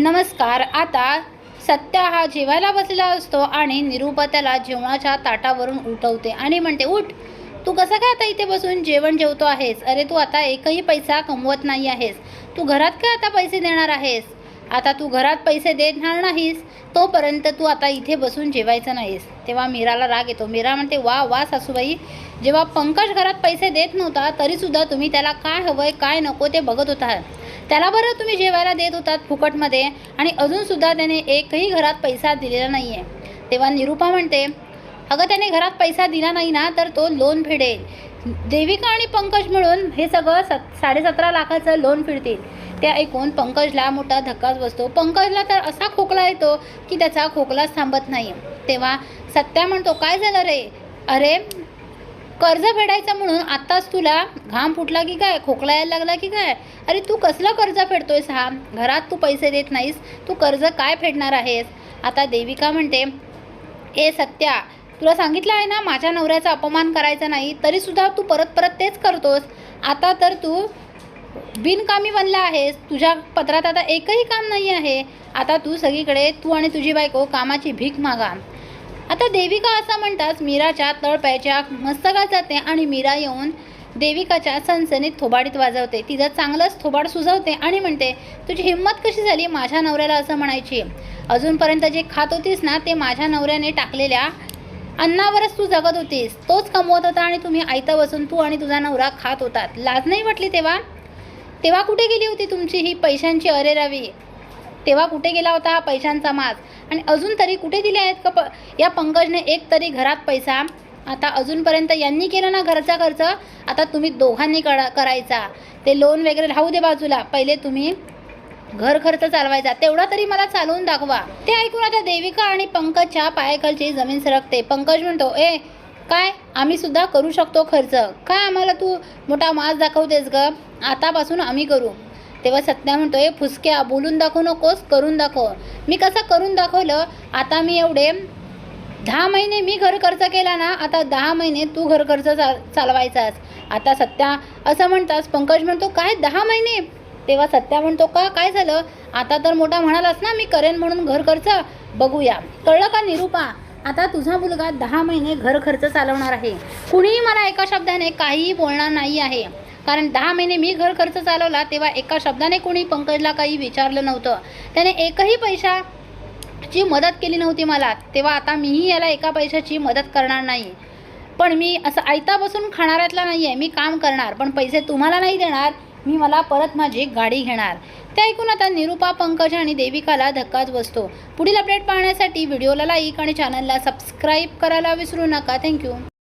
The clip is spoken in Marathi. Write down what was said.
नमस्कार आता सत्या हा जेवायला बसलेला असतो आणि निरूपा त्याला जेवणाच्या ताटावरून उठवते आणि म्हणते उठ तू कसं काय आता इथे बसून जेवण जेवतो आहेस? अरे तू आता एकही पैसा कमवत नाही आहेस. तू घरात काय आता पैसे देणार आहेस? आता तू घरात पैसे देणार नाहीस तोपर्यंत तू आता इथे बसून जेवायचं नाहीस. तेव्हा मीराला राग येतो. मीरा म्हणते वा वा सासूबाई जेव्हा पंकज घरात पैसे देत नव्हता तरीसुद्धा तुम्ही त्याला काय हवंय काय नको ते बघत होता. त्याला बरं तुम्ही जेवायला देत होतात फुकटमध्ये आणि अजूनसुद्धा त्याने एकही घरात पैसा दिलेला नाही आहे तेव्हा निरूपा म्हणते अगं त्याने घरात पैसा दिला नाही ना तर तो लोन फेडेल. देविका आणि पंकज मिळून हे सगळं सत साडेसतरा लाखाचं लोन फिरतील. ते ऐकून पंकजला मोठा धक्काच बसतो. पंकजला तर असा खोकला येतो की त्याचा खोकलाच थांबत नाही तेव्हा सत्या म्हणतो काय झालं रे? अरे कर्ज फेडायचं म्हणून आत्ताच तुला घाम फुटला की काय? खोकला यायला लागला की काय? अरे तू कसलं कर्ज फेडतोयस हा? घरात तू पैसे देत नाहीस. तू कर्ज काय फेडणार आहेस? आता देविका म्हणते ए सत्या तुला सांगितलं आहे ना माझ्या नवऱ्याचा अपमान करायचा नाही तरीसुद्धा तू परत परत तेच करतोस. आता तर तू बिनकामी बनला आहेस. तुझ्या पत्रात आता एकही काम नाही आहे आता तू सगळीकडे तू आणि तुझी बायको कामाची भीक मागा. आता देविका असं म्हणताच मीराच्या तळपायाच्या मस्तकात जाते आणि मीरा येऊन देविकाच्या सनसनीत थोबाडीत वाजवते. तिचं चांगलंच थोबाड सुजवते आणि म्हणते तुझी हिंमत कशी झाली माझ्या नवऱ्याला असं म्हणायची? अजूनपर्यंत जे खात होतीस ना ते माझ्या नवऱ्याने टाकलेल्या अन्नावरच तू जगत होतीस. तोच कमवत होता आणि तुम्ही आयतं बसून तू आणि तुझा नवरा खात होतात. लाज नाही वाटली तेव्हा? तेव्हा कुठे गेली होती तुमची ही पैशांची अरेरावी? तेव्हा कुठे गेला होता हा पैशांचा माज? आणि अजून तरी कुठे दिले आहेत का प या पंकजने एक तरी घरात पैसा? आता अजूनपर्यंत यांनी केला ना घरचा खर्च? आता तुम्ही दोघांनी करा करायचा. ते लोन वगैरे राहू दे बाजूला. पहिले तुम्ही घर खर्च चालवायचा. तेवढा तरी मला चालवून दाखवा. ते ऐकून आता देविका आणि पंकजच्या पायाखालची जमीन सरकते. पंकज म्हणतो ए काय? आम्ही सुद्धा करू शकतो खर्च. काय आम्हाला तू मोठा मास दाखवतेस ग? आतापासून आम्ही करू. तेव्हा सत्या म्हणतो म्हणतोय फुसक्या बोलून दाखवू नकोस करून दाखव. मी कसं करून दाखवलं आता मी एवढे दहा महिने मी घर खर्च केला ना आता दहा महिने तू घर खर्च चा चालवायचास. आता सत्या असं म्हणतास पंकज म्हणतो काय दहा महिने? तेव्हा सत्या म्हणतो का काय झालं? आता तर मोठा म्हणालास ना मी करेन म्हणून घर खर्च. बघूया. कळलं का निरूपा? आता तुझा मुलगा दहा महिने घर खर्च चालवणार आहे. कुणीही मला एका शब्दाने काहीही बोलणार नाही आहे. कारण दहा महिने मी घर खर्च चालवला तेव्हा एका शब्दाने कोणी पंकजला काही विचारलं नव्हतं. त्याने एकही पैसा ची मदत केली नव्हती मला. तेव्हा आता मीही याला एका पैशाची मदत करणार नाही. पण मी असं आयता बसून खाणाऱ्यातला नाही आहे मी काम करणार. पण पैसे तुम्हाला नाही देणार मी मला परत माझी गाडी घेणार. ते ऐकून आता निरूपा पंकज आणि देविकाला धक्काच बसतो. पुढील अपडेट पाहण्यासाठी व्हिडिओला लाईक आणि चॅनलला सबस्क्राईब करायला विसरू नका. थँक्यू